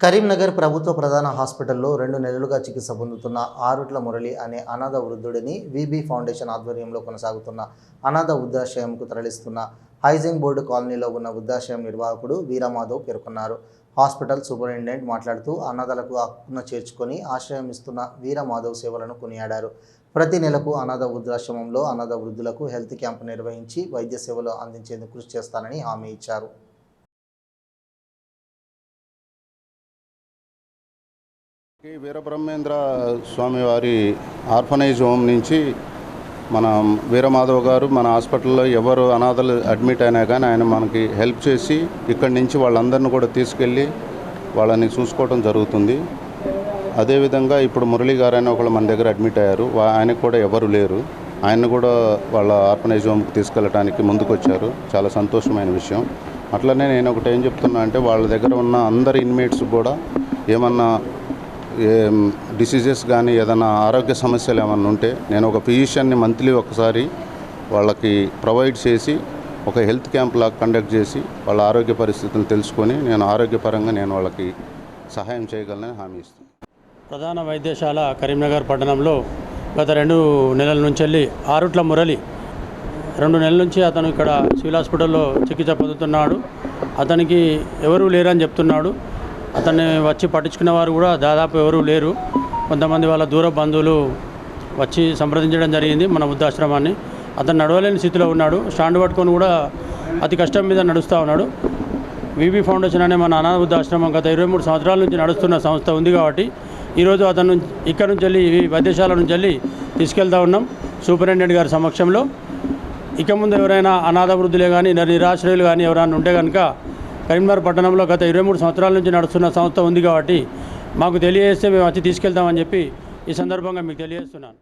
కరీంనగర్ ప్రభుత్వ ప్రధాన హాస్పిటల్లో రెండు నెలలుగా చికిత్స పొందుతున్న ఆరుట్ల మురళి అనే అనాథ వృద్ధుడిని విబి ఫౌండేషన్ ఆధ్వర్యంలో కొనసాగుతున్న అనాథ వృద్ధాశ్రయంకు తరలిస్తున్న హైజింగ్ బోర్డు కాలనీలో ఉన్న వృద్ధాశ్రయం నిర్వాహకుడు వీరమాధవ్ పేర్కొన్నారు. హాస్పిటల్ సూపరింటెండెంట్ మాట్లాడుతూ అనాథలకు హక్కున చేర్చుకొని ఆశ్రయం ఇస్తున్న వీరమాధవ్ సేవలను కొనియాడారు. ప్రతి నెలకు అనాథ వృద్ధాశ్రమంలో అనాథ వృద్ధులకు హెల్త్ క్యాంపు నిర్వహించి వైద్య సేవలు అందించేందుకు కృషి చేస్తానని హామీ ఇచ్చారు. వీరబ్రహ్మేంద్ర స్వామి వారి ఆర్ఫనైజ్ హోమ్ నుంచి మన వీరమాధవ్ గారు మన హాస్పిటల్లో ఎవరు అనాథలు అడ్మిట్ అయినా కానీ ఆయన మనకి హెల్ప్ చేసి ఇక్కడి నుంచి వాళ్ళందరిని కూడా తీసుకెళ్ళి వాళ్ళని చూసుకోవడం జరుగుతుంది. అదేవిధంగా ఇప్పుడు మురళి గారు అని ఒకళ్ళు మన దగ్గర అడ్మిట్ అయ్యారు. ఆయనకు కూడా ఎవరు లేరు. ఆయన కూడా వాళ్ళ ఆర్ఫనైజ్ హోమ్కి తీసుకెళ్ళడానికి ముందుకొచ్చారు. చాలా సంతోషమైన విషయం. అట్లనే నేను ఒకటి ఏం చెప్తున్నా అంటే వాళ్ళ దగ్గర ఉన్న అందరి ఇన్మేట్స్ కూడా ఏమన్నా డిసీజెస్ కానీ ఏదైనా ఆరోగ్య సమస్యలు ఏమైనా ఉంటే నేను ఒక ఫిజిషియన్ని మంత్లీ ఒకసారి వాళ్ళకి ప్రొవైడ్ చేసి ఒక హెల్త్ క్యాంప్ లాగా కండక్ట్ చేసి వాళ్ళ ఆరోగ్య పరిస్థితులను తెలుసుకొని నేను ఆరోగ్యపరంగా నేను వాళ్ళకి సహాయం చేయగలనని హామీ ఇస్తాను ప్రధాన వైద్యశాల కరీంనగర్ పట్టణంలో గత రెండు నెలల నుంచి వెళ్ళి ఆరుట్ల మురళి రెండు నెలల నుంచి అతను ఇక్కడ సివిల్ హాస్పిటల్లో చికిత్స పొందుతున్నాడు. అతనికి ఎవరూ లేరని చెప్తున్నాడు. అతన్ని వచ్చి పట్టించుకునే వారు కూడా దాదాపు ఎవరూ లేరు. కొంతమంది వాళ్ళ దూర బంధువులు వచ్చి సంప్రదించడం జరిగింది మన వృద్ధాశ్రమాన్ని. అతను నడవలేని స్థితిలో ఉన్నాడు. స్టాండ్ పట్టుకొని కూడా అతి కష్టం మీద నడుస్తూ ఉన్నాడు. విబి ఫౌండేషన్ అనే మన అనాథ వృద్ధాశ్రమం గత ఇరవై మూడు సంవత్సరాల నుంచి నడుస్తున్న సంస్థ ఉంది కాబట్టి ఈరోజు అతను ఇక్కడ నుంచి వెళ్ళి ఈ వైద్యశాల నుంచి వెళ్ళి తీసుకెళ్తా ఉన్నాం సూపరింటెండెంట్ గారి సమక్షంలో. ఇక ముందు ఎవరైనా అనాథ వృద్ధులే కానీ నిరాశ్రయులు కానీ ఎవరైనా ఉంటే కనుక కరీంనగర్ పట్టణంలో గత ఇరవై మూడు సంవత్సరాల నుంచి నడుస్తున్న సంస్థ ఉంది కాబట్టి మాకు తెలియజేస్తే మేము వచ్చి తీసుకెళ్తామని చెప్పి ఈ సందర్భంగా మీకు తెలియజేస్తున్నాను.